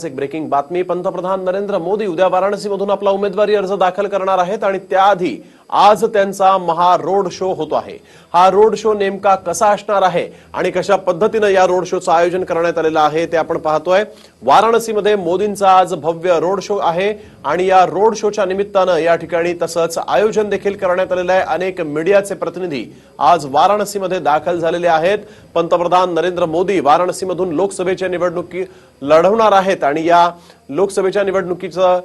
एक ब्रेकिंग बातमी पंतप्रधान नरेंद्र मोदी उद्या वाराणसीमधून आपला उमेदवारी अर्ज दाखल करणार आहेत आणि त्याआधी आज त्यांचा महा रोड शो होतो आहे. हा रोड शो नेमका कसा असणार आहे आणि कशा पद्धतीनं या रोड शोचं आयोजन करण्यात आलेलं आहे ते आपण पाहतोय. वाराणसीमध्ये मोदींचा आज भव्य रोड शो आहे आणि या रोड शोच्या निमित्तानं या ठिकाणी तसंच आयोजन देखील करण्यात आलेलं आहे. अनेक मीडियाचे प्रतिनिधी आज वाराणसीमध्ये दाखल झालेले आहेत. पंतप्रधान नरेंद्र मोदी वाराणसीमधून लोकसभेच्या निवडणुकी लढवणार आहेत आणि या लोकसभेच्या निवडणुकीचं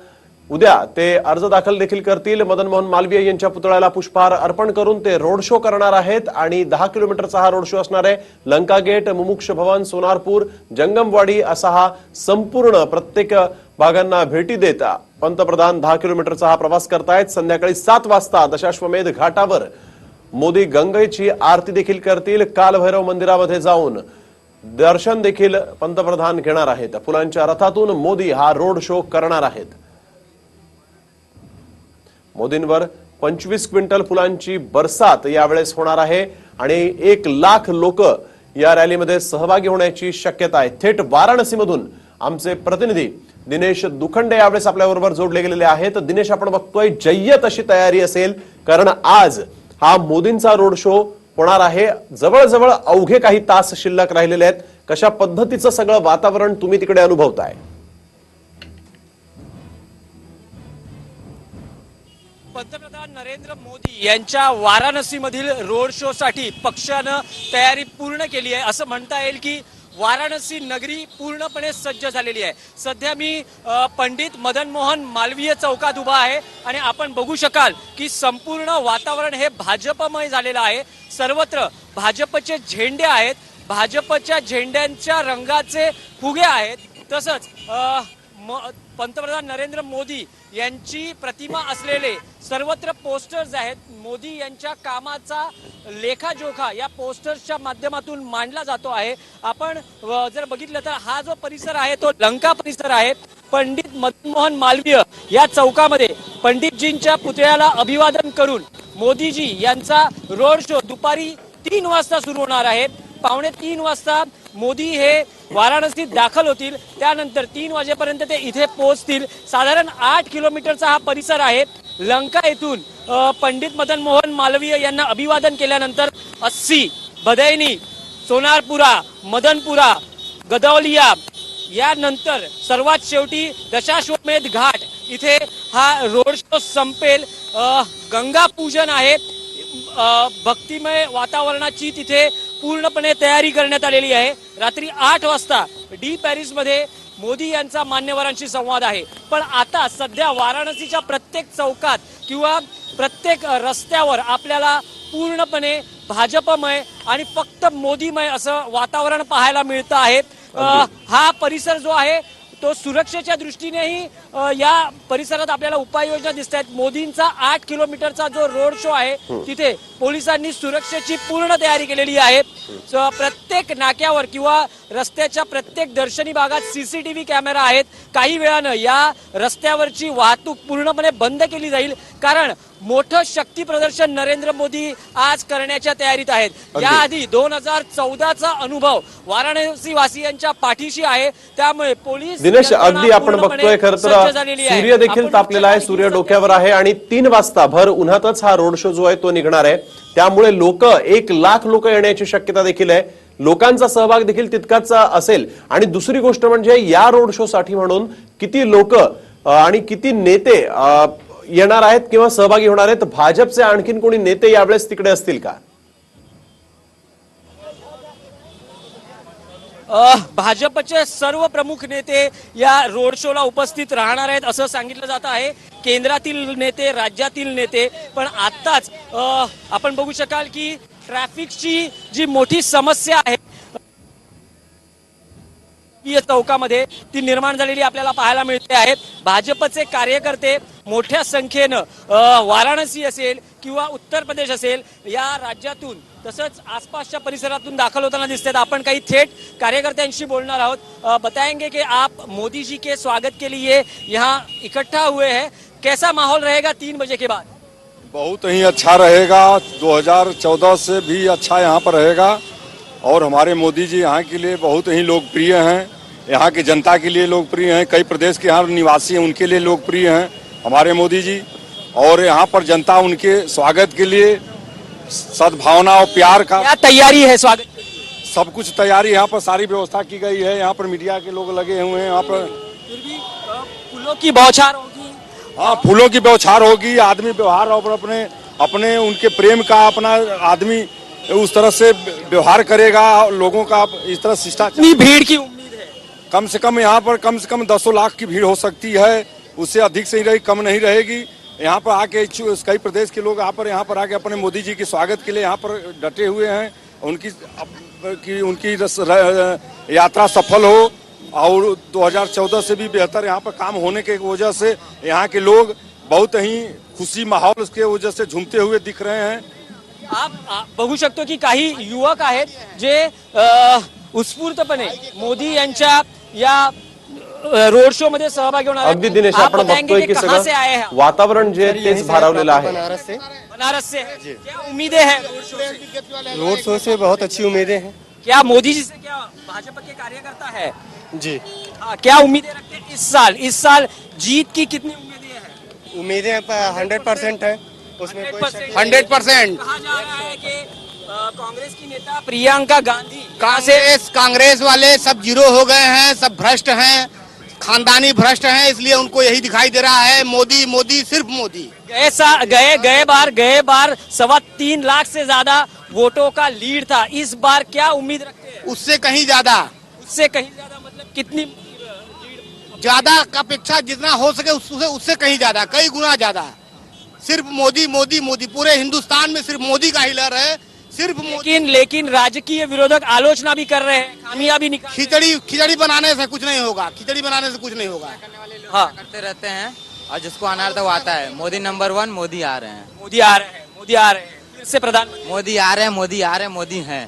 उद्या ते अर्ज दाखल देखील करतील. मदन मोहन मालवीय यांच्या पुतळ्याला पुष्पहार अर्पण करून ते रोड शो करणार आहेत आणि दहा किलोमीटरचा हा रोड शो असणार आहे. लंका गेट मुमुक्ष भवन सोनारपूर जंगमवाडी असा हा संपूर्ण प्रत्येक भागांना भेटी देत पंतप्रधान दहा किलोमीटरचा हा प्रवास करतायत. संध्याकाळी सात वाजता दशाश्वमेध घाटावर मोदी गंगेची आरती देखील करतील. कालभैरव मंदिरामध्ये जाऊन दर्शन देखील पंतप्रधान घेणार आहेत. फुलांच्या रथातून मोदी हा रोड शो करणार आहेत. मोदींवर पंचवीस क्विंटल फुलांची बरसात यावेळेस होणार आहे आणि एक लाख लोक या रॅलीमध्ये सहभागी होण्याची शक्यता आहे. थेट वाराणसीमधून आमचे प्रतिनिधी दिनेश दुखंडे यावेळेस आपल्याबरोबर जोडले गेलेले आहेत. दिनेश आपण बघतोय जय्यत अशी तयारी असेल कारण आज हा मोदींचा रोड शो होणार आहे. जवळजवळ अवघे काही तास शिल्लक राहिलेले आहेत. कशा पद्धतीचं सगळं वातावरण तुम्ही तिकडे अनुभवताय? पंतप्रधान नरेंद्र मोदी यांच्या वाराणसीमधील रोड शोसाठी पक्षानं तयारी पूर्ण केली आहे. असं म्हणता येईल की वाराणसी नगरी पूर्णपणे सज्ज झालेली आहे. सध्या मी पंडित मदन मोहन मालवीय चौकात उभा आहे आणि आपण बघू शकाल की संपूर्ण वातावरण हे भाजपमय झालेलं आहे. सर्वत्र भाजपचे झेंडे आहेत. भाजपच्या झेंड्यांच्या रंगाचे फुगे आहेत. तसंच म- पंतप्रधान नरेंद्र मोदी यांची प्रतिमा असलेले सर्वत्र पोस्टर्स आहेत मोदी यांच्या कामाचा लेखाजोखा या पोस्टर्सच्या माध्यमातून मांडला जातो आहे. आपण जर बघितलं तर हा जो परिसर आहे तो लंका परिसर आहे. पंडित मदनमोहन मालवीय या चौकामध्ये पंडितजींच्या पुतळ्याला अभिवादन करून मोदीजी यांचा रोड शो दुपारी तीन वाजता सुरू होणार आहे. पावणे तीन वाजता मोदी हे वाराणसीत दाखल होतील. त्यानंतर तीन वाजेपर्यंत ते इथे पोहोचतील. साधारण आठ किलोमीटरचा हा परिसर आहे. लंका येथून पंडित मदन मोहन मालवीय यांना अभिवादन केल्यानंतर अस्सी बदैनी सोनारपुरा मदनपुरा गदौलिया यानंतर सर्वात शेवटी दशाश्वमेध घाट इथे हा रोड शो संपेल. गंगा पूजन आहे. भक्तिमय वातावरणाची तिथे पूर्णपणे तयारी करण्यात आलेली आहे. रात्री आठ वाजता डी पॅरिसमध्ये मोदी यांचा मान्यवरांशी संवाद आहे. पण आता सध्या वाराणसीच्या प्रत्येक चौकात किंवा प्रत्येक रस्त्यावर आपल्याला पूर्णपणे भाजपमय आणि फक्त मोदीमय असं वातावरण पाहायला मिळतं आहे. हा परिसर जो आहे तो सुरक्षेच्या दृष्टीनेही या परिसरात आपल्याला उपाययोजना दिसत आहेत. मोदींचा आठ किलोमीटरचा जो रोड शो आहे तिथे पोलिसांनी सुरक्षेची पूर्ण तयारी केलेली आहे. प्रत्येक नाक्यावर किंवा रस्त्याच्या प्रत्येक दर्शनी भागात सीसीटीव्ही कॅमेरा आहेत. काही वेळानं या रस्त्यावरची वाहतूक पूर्णपणे बंद केली जाईल. कारण मोठं शक्ती प्रदर्शन नरेंद्र मोदी आज करण्याच्या तयारीत आहेत. याआधी दोन हजार चौदाचा अनुभव वाराणसी वासियांच्या पाठीशी आहे. त्यामुळे पोलीस दिनेश अगदी आपण बघतोय खर तर. सूर्य देखील तापलेला आहे सूर्य डोक्यावर आहे आणि तीन वाजता भर उन्हातच हा रोड शो जो आहे तो निघणार आहे. त्यामुळे लोक एक लाख लोक येण्याची शक्यता देखील आहे. लोकांचा सहभाग देखील तितकाच असेल. आणि दुसरी गोष्ट म्हणजे या रोड शो साठी म्हणून किती लोक आणि किती नेते येणार आहेत किंवा सहभागी होणार आहेत भाजपचे आणखीन कोणी नेते यावेळेस तिकडे असतील का? भाजपचे सर्व प्रमुख नेते या रोड शोला उपस्थित राहणार आहेत असं सांगितलं जात आहे. केंद्रातील नेते राज्यातील नेते पण आत्ताच आपण बघू शकाल की ट्रॅफिकची जी मोठी समस्या आहे राजकीय चौकामध्ये ती निर्माण झालेली आपल्याला पाहायला मिळते आहे भाजपचे कार्यकर्ते मोठ्या संख्येनं वाराणसी असेल किंवा उत्तर प्रदेश असेल या राज्यातून तसंच आसपासच्या परिसरातून दाखल होताना दिसतात. आपण काही थेट कार्यकर्त्यांशी बोलणार आहोत. बताएंगे की आप मोदी जी के स्वागत के लिए यहाँ इकट्ठा हुए हैं. कैसा माहौल रहेगा तीन बजे के बाद? बहुत ही अच्छा रहेगा. 2014 से भी अच्छा यहाँ पर रहेगा. और हमारे मोदी जी यहाँ के लिए बहुत ही लोकप्रिय हैं। यहाँ की जनता के लिए लोकप्रिय हैं। कई प्रदेश के यहाँ निवासी हैं उनके लिए लोकप्रिय हैं हमारे मोदी जी। और यहाँ पर जनता उनके स्वागत के लिए सद्भावना और प्यार का क्या तैयारी है स्वागत सब कुछ तैयारी यहाँ पर सारी व्यवस्था की गई है। यहाँ पर मीडिया के लोग लगे हुए हैं यहाँ पर फिर भी फूलों की बौछार होगी। हाँ फूलों की व्यवहार होगी आदमी व्यवहार और अपने अपने उनके प्रेम का अपना आदमी उस तरह से व्यवहार करेगा लोगों का इस तरह शिष्टाचार कितनी भीड़ की उम्मीद है। कम से कम यहाँ पर कम से कम दसों लाख की भीड़ हो सकती है उससे अधिक से ही रही कम नहीं रहेगी। यहाँ पर आके कई प्रदेश के लोग यहाँ पर यहाँ पर आके अपने मोदी जी के स्वागत के लिए यहाँ पर डटे हुए हैं। उनकी की उनकी रस- र- यात्रा सफल हो और 2014 से भी बेहतर यहाँ पर काम होने के वजह से यहाँ के लोग बहुत ही खुशी माहौल के वजह से झूमते हुए दिख रहे हैं। आप बघू शकतो की काही युवक आहेत जे उत्स्फूर्तपणे मोदी यांच्या या रोड शो मध्ये सहभागी होणार आहेत. अगदी दिनेश आपण बघतोय की कहाँ से आए हैं? सगळं वातावरण जे आहे तेच भारावलेलं आहे. बनारस से? बनारस से क्या उम्मीदें हैं रोड शो से? रोड शो से बहुत अच्छी उम्मीदें हैं। क्या मोदी जी से क्या भाजपा के कार्यकर्ता है? जी। हाँ, क्या उम्मीदें रखते हैं इस साल? इस साल जीत की कितनी उम्मीदें हैं? उम्मीदें हंड्रेड परसेंट है। उसमें कोई शक 100% हंड्रेड परसेंट। कहा जा रहा है कि कांग्रेस की नेता प्रियंका गांधी। कहाँ से कांग्रेस कांग्रेस वाले सब ज़ीरो हो गए हैं सब भ्रष्ट हैं खानदानी भ्रष्ट हैं इसलिए उनको यही दिखाई दे रहा है मोदी मोदी सिर्फ़ मोदी। गए गए गए बार गए बार सवा तीन लाख से ज़्यादा वोटों का लीड था। इस बार क्या उम्मीद रखते हैं? उससे कहीं ज़्यादा। उससे कहीं ज़्यादा मतलब कितनी ज़्यादा का अपेक्षा जितना हो सके उससे उससे कहीं ज़्यादा कई गुना ज़्यादा। सिर्फ़ मोदी मोदी मोदी। पूरे हिंदुस्तान में सिर्फ़ मोदी का ही लहर है। सिर्फ़ लेकिन लेकिन राजकीय विरोधक आलोचना भी कर रहे हैं खामिया भी निकाल खिचड़ी खिचड़ी बनाने से कुछ नहीं होगा खिचड़ी बनाने से कुछ नहीं होगा। हाँ। करते रहते हैं? और जिसको अनार तो वो आता है। मोदी नंबर वन मोदी आ रहे हैं। मोदी आ रहे हैं मोदी आ रहे हैं। से प्रधानमंत्री मोदी आ रहे मोदी आ रहे मोदी हैं।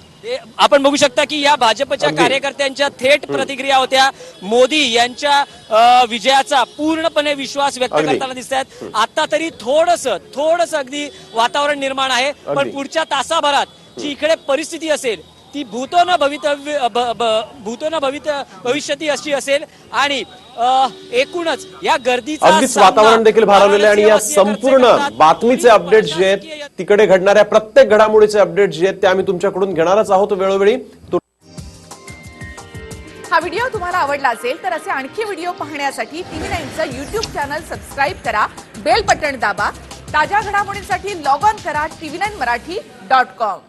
आपण बघू शकता की या भाजपच्या. कार्यकर्त्यांच्या थेट प्रतिक्रिया होत्या. मोदी यांच्या अ, विजयाचा पूर्णपणे विश्वास व्यक्त अगदी. करताना दिसत आहेत. आता तरी थोडस थोडस अगदी वातावरण निर्माण आहे. पण अगदी. पुढच्या तासाभरात जी इकडे परिस्थिती असेल ती भूतो न भवितव्य ब- ब- भूतो न भवित भविष्यती अशी असेल आणि एकूणच या गर्दीचा अगदीच वातावरण देखील भारावलेलं आहे आणि या संपूर्ण. बातमीचे अपडेट जे आहेत तिकडे घडणाऱ्या प्रत्येक घडामोडीचे अपडेट जे आहेत ते आम्ही तुमच्याकडून घेणारच आहोत वेळोवेळी तो हा व्हिडिओ तुम्हाला आवडला असेल तर असे आणखी व्हिडिओ पाहण्यासाठी टीव्ही नाईनचं युट्यूब चॅनल सबस्क्राईब करा बेल बटण दाबा ताज्या घडामोडींसाठी लॉग ऑन करा TV nine Marathi dot com